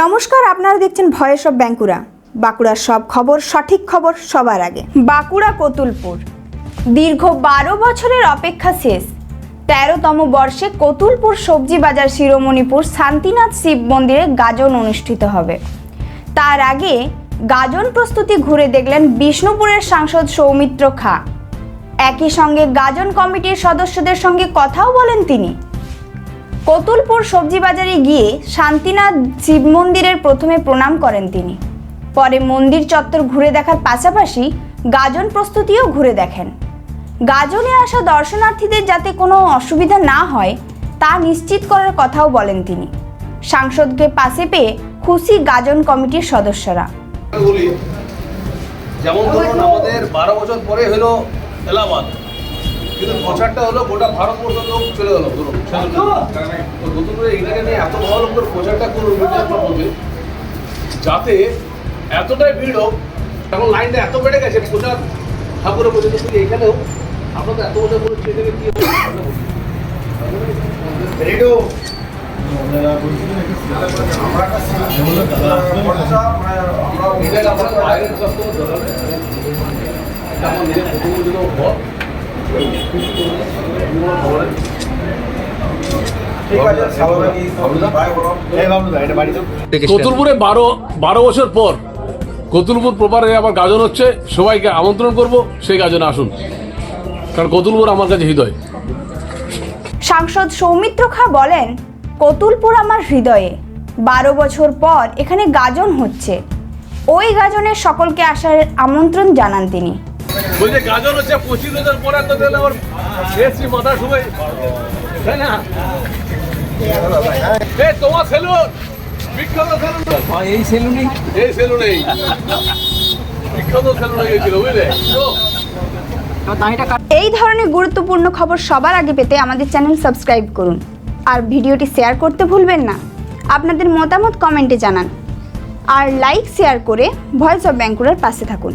নমস্কার, আপনারা দেখছেন ভয়েস অফ বাঁকুড়া। বাঁকুড়ার সব খবর, সঠিক খবর সবার আগে। বাঁকুড়া কতুলপুর। দীর্ঘ বারো বছরের অপেক্ষা শেষ। তেরোতম বর্ষে কতুলপুর সবজি বাজার শিরোমণিপুর শান্তিনাথ শিব মন্দিরে গাজন অনুষ্ঠিত হবে। তার আগে গাজন প্রস্তুতি ঘুরে দেখলেন বিষ্ণুপুরের সাংসদ সৌমিত্র খা। একই সঙ্গে গাজন কমিটির সদস্যদের সঙ্গে কথাও বলেন তিনি। কতুলপুর সবজি বাজারে গিয়ে শান্তিনাথ শিব মন্দিরের প্রথমে প্রণাম করেন তিনি। পরে মন্দির চত্বর ঘুরে দেখার পাশাপাশি গাজন প্রস্তুতিও ঘুরে দেখেন। গাজনে আসা দর্শনার্থীদের যাতে কোনো অসুবিধা না হয়, তা নিশ্চিত করার কথাও বলেন তিনি। সাংসদকে পাশে পেয়ে খুশি গাজন কমিটির সদস্যরা। যেমন আমাদের বারো বছর পরে হলো এলাহাবাদ। কিন্তু প্রচারটা হলো গোটা ভারতবর্ষ লোক চলে গেলো ধরুন। তো নতুন করে এটাকে নিয়ে এত ভালো করে প্রচারটা করুন মাধ্যমে যাতে এতটাই ভিড় হোক এখন লাইনটা এত বেড়ে গেছে প্রচার ঠাকুরের পর্যন্ত কিন্তু এখানেও আমরা তো এত বছর বলেছি এখানে কি রেডিও। আমরা বাইরের কাছ থেকে ধরালে এটা আমার নিজের ভর কতুলপুরে বারো বারো বছর পর কতুলপুর প্রপারে আবার গাজন হচ্ছে। সবাইকে আমন্ত্রণ করব, সেই গাজনে আসুন। কারণ কতুলপুর আমার কাছে হৃদয়। সাংসদ সৌমিত্র খা বলেন, কতুলপুর আমার হৃদয়ে। বারো বছর পর এখানে গাজন হচ্ছে। ওই গাজনে সকলকে আসার আমন্ত্রণ জানান তিনি। বলছে গাজন হচ্ছে পঁচিশ হাজার পর একটা তাহলে আমার মাথা সময় তাই না? তোমার সেলুন বিখ্যাত সেলুন। এই সেলুনে এই সেলুনেই। বিখ্যাত সেলুনে গেছিল বুঝলে? এই ধরনের গুরুত্বপূর্ণ খবর সবার আগে পেতে আমাদের চ্যানেল সাবস্ক্রাইব করুন। আর ভিডিওটি শেয়ার করতে ভুলবেন না। আপনাদের মতামত কমেন্টে জানান। আর লাইক শেয়ার করে ভয়েস অফ ব্যাঙ্কুরার পাশে থাকুন।